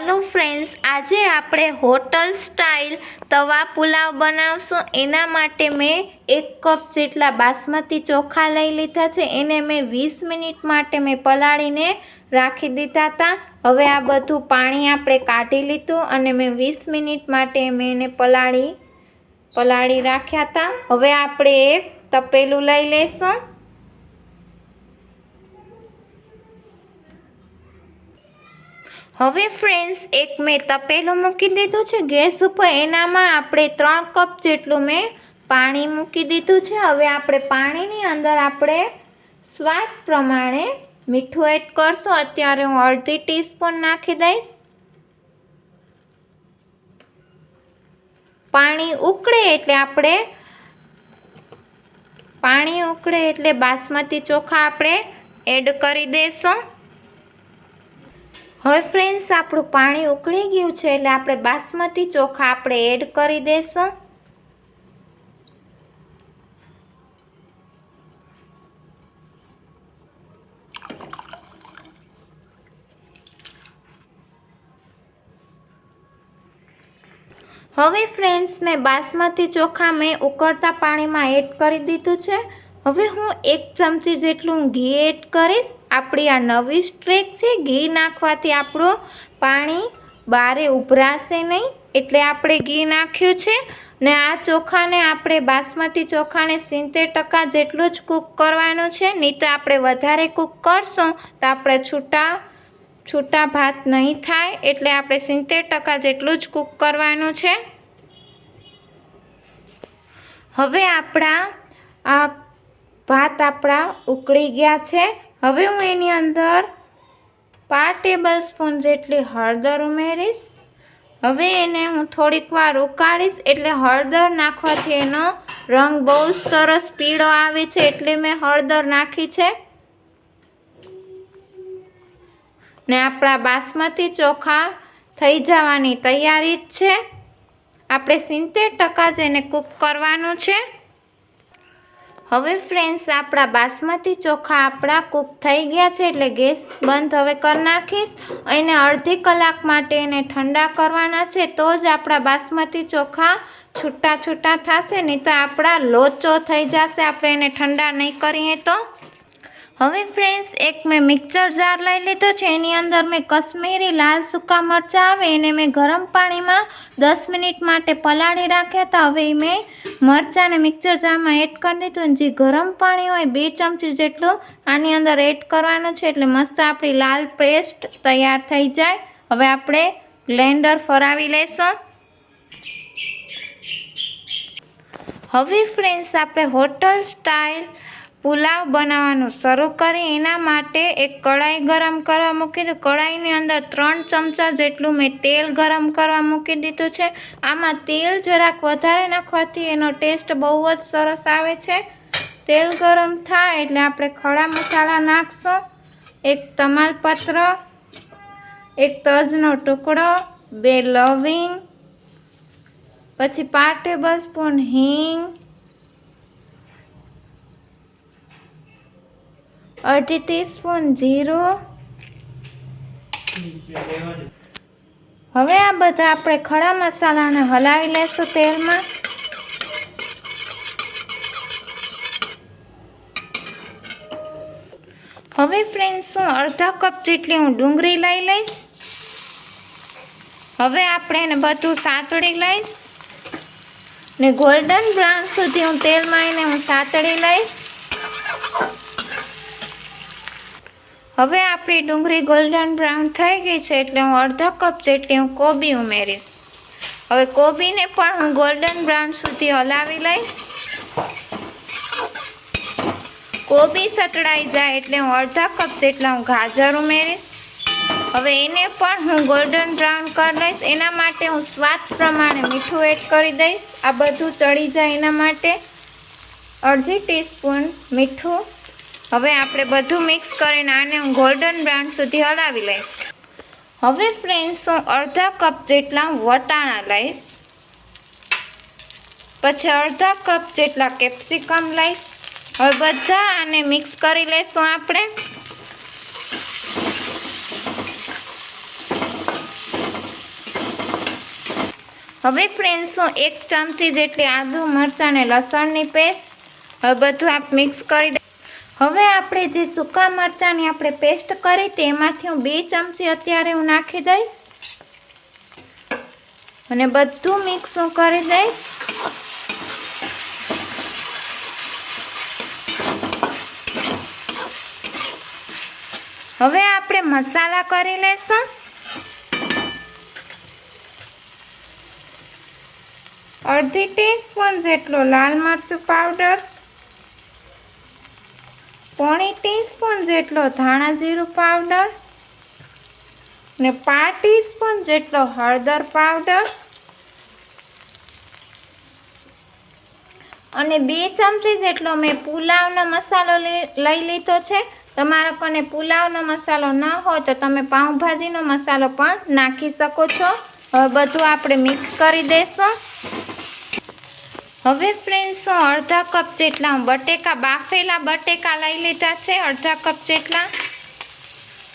Hello friends આજે આપણે hotel style તવા પુલાવ બનાવશું. એના માટે મેં એક કપ જેટલા બાસમતી ચોખા લઈ લીધા છે. એને મેં વીસ મિનિટ માટે મેં પલાળીને રાખી દીધા હતા. હવે આ બધું પાણી આપણે કાઢી લીધું અને મેં વીસ મિનિટ માટે મેં એને પલાળી પલાળી રાખ્યા હતા. હવે આપણે એક તપેલું લઈ લઈશું. હવે ફ્રેન્ડ્સ એક મેં તપેલું મૂકી દીધું છે. ગેસ ઉપર એનામાં આપણે ત્રણ કપ જેટલું મેં પાણી મૂકી દીધું છે. હવે આપણે પાણીની અંદર આપણે સ્વાદ પ્રમાણે મીઠું એડ કરશું. અત્યારે હું અડધી ટીસ્પૂન નાખી દઈશ. પાણી ઉકળે એટલે આપણે પાણી ઉકળે એટલે બાસમતી ચોખા આપણે એડ કરી દઈશું હવે ફ્રેન્ડ્સ આપણું પાણી ઉકળી ગયું છે એટલે આપણે બાસમતી ચોખા આપણે એડ કરી દેશું. હવે ફ્રેન્ડ્સ મેં બાસમતી ચોખા મેં ઉકળતા પાણીમાં એડ કરી દીધું છે. હવે હું એક ચમચી જેટલું ઘી એડ કરીશ. આપણી આ નવી સ્ટ્રેક છે, ઘી નાખવાથી આપણું પાણી બારે ઉભરાશે નહીં. એટલે આપણે ઘી નાખ્યું છે ને આ ચોખાને આપણે બાસમતી ચોખાને સિત્તેર ટકા જેટલું જ કૂક કરવાનું છે. નહીં તો આપણે વધારે કૂક કરશું તો આપણે છૂટા છૂટા ભાત નહીં થાય. એટલે આપણે સિત્તેર ટકા જેટલું જ કૂક કરવાનું છે. હવે આપણા આ ભાત આપણા ઉકળી ગયા છે. હવે હું એની અંદર પાંચ ટેબલ સ્પૂન જેટલી હળદર ઉમેરીશ. હવે એને હું થોડીક વાર ઉકાળીશ એટલે હળદર નાખવાથી એનો રંગ બહુ સરસ પીળો આવે છે એટલે મેં હળદર નાખી છે. ને આપણા બાસમતી ચોખા થઈ જવાની તૈયારી જ છે. આપણે સિત્તેર ટકા જ એને કૂક કરવાનું છે. હવે ફ્રેન્ડ્સ આપણા બાસમતી ચોખા આપણા કૂક થઈ ગયા છે એટલે ગેસ બંધ હવે કરી નાખીશ. એને અડધી કલાક માટે એને ઠંડા કરવાના છે તો જ આપણા બાસમતી ચોખા છૂટા છૂટા થશે, નહીં તો આપણા લોચો થઈ જશે. આપણે એને ઠંડા નહીં કરીએ તો. હવે ફ્રેન્ડ્સ, એક મેં મિક્સર જાર લઈ લીધો છે. એની અંદર મેં કશ્મીરી લાલ સૂકા મરચાં આવે, એને મેં ગરમ પાણીમાં દસ મિનિટ માટે પલાળી રાખ્યા હતા. હવે મેં મરચાંને મિક્સર જારમાં એડ કરી દીધું અને જે ગરમ પાણી હોય, બે ચમચી જેટલું આની અંદર એડ કરવાનું છે. એટલે મસ્ત આપણી લાલ પેસ્ટ તૈયાર થઈ જાય. હવે આપણે બ્લેન્ડર ફરાવી લઈશું હવે ફ્રેન્ડ્સ, આપણે હોટલ સ્ટાઇલ પુલાવ બનાવવાનું શરૂ કરી એના માટે એક કઢાઈ ગરમ કરવા મૂકી દીધું. કઢાઈની અંદર ત્રણ ચમચા જેટલું મેં તેલ ગરમ કરવા મૂકી દીધું છે. આમાં તેલ જરાક વધારે નાખવાથી એનો ટેસ્ટ બહુ જ સરસ આવે છે. તેલ ગરમ થાય એટલે આપણે ખડા મસાલા નાખશું. એક તમાલપત્ર, એક તજનો ટુકડો, બે લવિંગ, પછી પાંચ ટેબલ સ્પૂન હિંગ અડધી ટીસ્પૂન જીરું હવે આ બધા આપણે ખડા મસાલાને હલાવી લેશું તેલમાં. હવે ફ્રેન્ડ્સ, હું અડધા કપ જેટલી હું ડુંગળી લઈ લઈશ. હવે આપણે એને બધું સાતળી લઈશ. ને ગોલ્ડન બ્રાઉન સુધી હું તેલમાં એને હું સાતળી લઈશ. હવે આપણી ડુંગળી ગોલ્ડન બ્રાઉન થઈ ગઈ છે એટલે હું અડધા કપ જેટલી હું કોબી ઉમેરીશ. હવે કોબીને પણ હું ગોલ્ડન બ્રાઉન સુધી હલાવી લઈશ. કોબી સતળાઈ જાય એટલે હું અડધા કપ જેટલા હું ગાજર ઉમેરીશ. હવે એને પણ હું ગોલ્ડન બ્રાઉન કરી લઈશ. એના માટે હું સ્વાદ પ્રમાણે મીઠું એડ કરી દઈશ. આ બધું ચડી જાય એના માટે. અડધી ટીસ્પૂન મીઠું હવે આપણે બધું મિક્સ કરીને આને હું ગોલ્ડન બ્રાઉન સુધી હલાવી લઈશ. હવે ફ્રેન્ડ્સ હું અડધા કપ જેટલા વટાણા લઈશ. પછી અડધા કપ જેટલા કેપ્સિકમ લઈશ. હવે બધા આને મિક્સ કરી લઈશું આપણે. હવે ફ્રેન્ડ્સ હું એક ચમચી જેટલી આદુ મરચાં અને લસણની પેસ્ટ હવે બધું આપ મિક્સ કરી દે હવે આપણે જે સૂકા મરચાંની આપણે પેસ્ટ કરી તેમાંથી હું બે ચમચી અત્યારે હું નાખી દઈશ. અને બધું મિક્સ હું કરી દઈશ. હવે આપણે મસાલા કરી લેશું. અડધી ટીસ્પૂન જેટલો લાલ મરચું પાવડર પોણી ટીસ્પૂન જેટલો ધાણા જીરું પાવડર ને પાંચ ટીસ્પૂન જેટલો હળદર પાવડર અને બે ચમચી જેટલો મેં પુલાવનો મસાલો લઈ લીધો છે. તમારા કોને પુલાવનો મસાલો ન હોય તો તમે પાઉંભાજીનો મસાલો પણ નાખી શકો છો. હવે બધું આપણે મિક્સ કરી દઈશું હવે ફ્રેન્ડ્સ હું અડધા કપ જેટલા બટેકા, બાફેલા બટેકા લઈ લીધા છે, અડધા કપ જેટલા.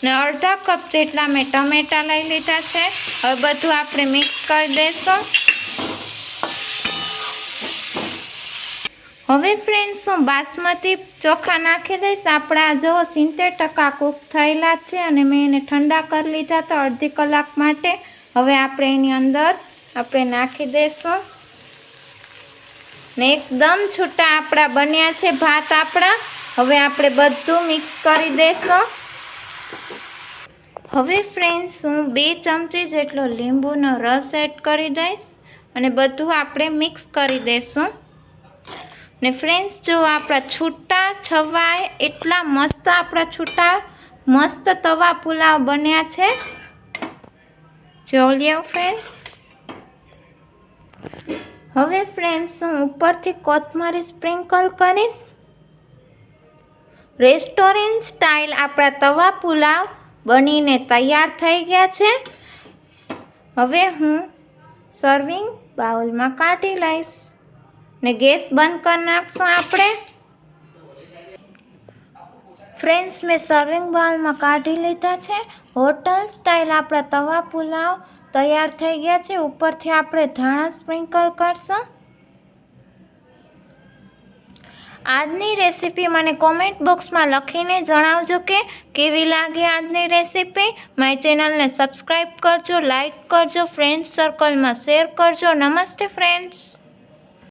ને અડધા કપ જેટલા મેં ટમેટા લઈ લીધા છે. હવે બધું આપણે મિક્સ કરી દઈશું હવે ફ્રેન્ડ્સ હું બાસમતી ચોખા નાખી દઈશ. આપણા જો સિત્તેર ટકા કૂક થયેલા છે અને મેં એને ઠંડા કરી લીધા તો અડધી કલાક માટે. હવે આપણે એની અંદર આપણે નાખી દઈશું ને એકદમ છૂટા આપણા બન્યા છે ભાત આપણા. હવે આપણે બધું મિક્સ કરી દઈશું હવે ફ્રેન્ડ્સ હું બે ચમચી જેટલો લીંબુનો રસ એડ કરી દઈશ અને બધું આપણે મિક્સ કરી દઈશું ને ફ્રેન્ડ્સ જો આપણા છૂટા છવાય એટલા મસ્ત આપણા છૂટા મસ્ત તવા પુલાવ બન્યા છે. જોઈ લ્યો ફ્રેન્ડ્સ હવે ફ્રેન્ડ્સ હું ઉપરથી કોથમરી સ્પ્રિંકલ કરીશ. રેસ્ટોરન્ટ સ્ટાઇલ આપણા તવા પુલાવ બનીને તૈયાર થઈ ગયા છે. હવે હું સર્વિંગ બાઉલમાં કાઢી લઈશ ને ગેસ બંધ કરી નાખશું આપણે. ફ્રેન્ડ્સ મેં સર્વિંગ બાઉલમાં કાઢી લીધા છે. હોટલ સ્ટાઇલ આપણા તવા પુલાવ તૈયાર થઈ ગયા છે. ઉપરથી આપણે ધાણા સ્પ્રિંકલ કરશું. આજની રેસીપી મને કોમેન્ટ બોક્સમાં લખીને જણાવજો કે કેવી લાગે આજની રેસીપી. મારી ચેનલને સબસ્ક્રાઈબ કરજો લાઈક કરજો, ફ્રેન્ડ્સ સર્કલમાં શેર કરજો. નમસ્તે, ફ્રેન્ડ્સ.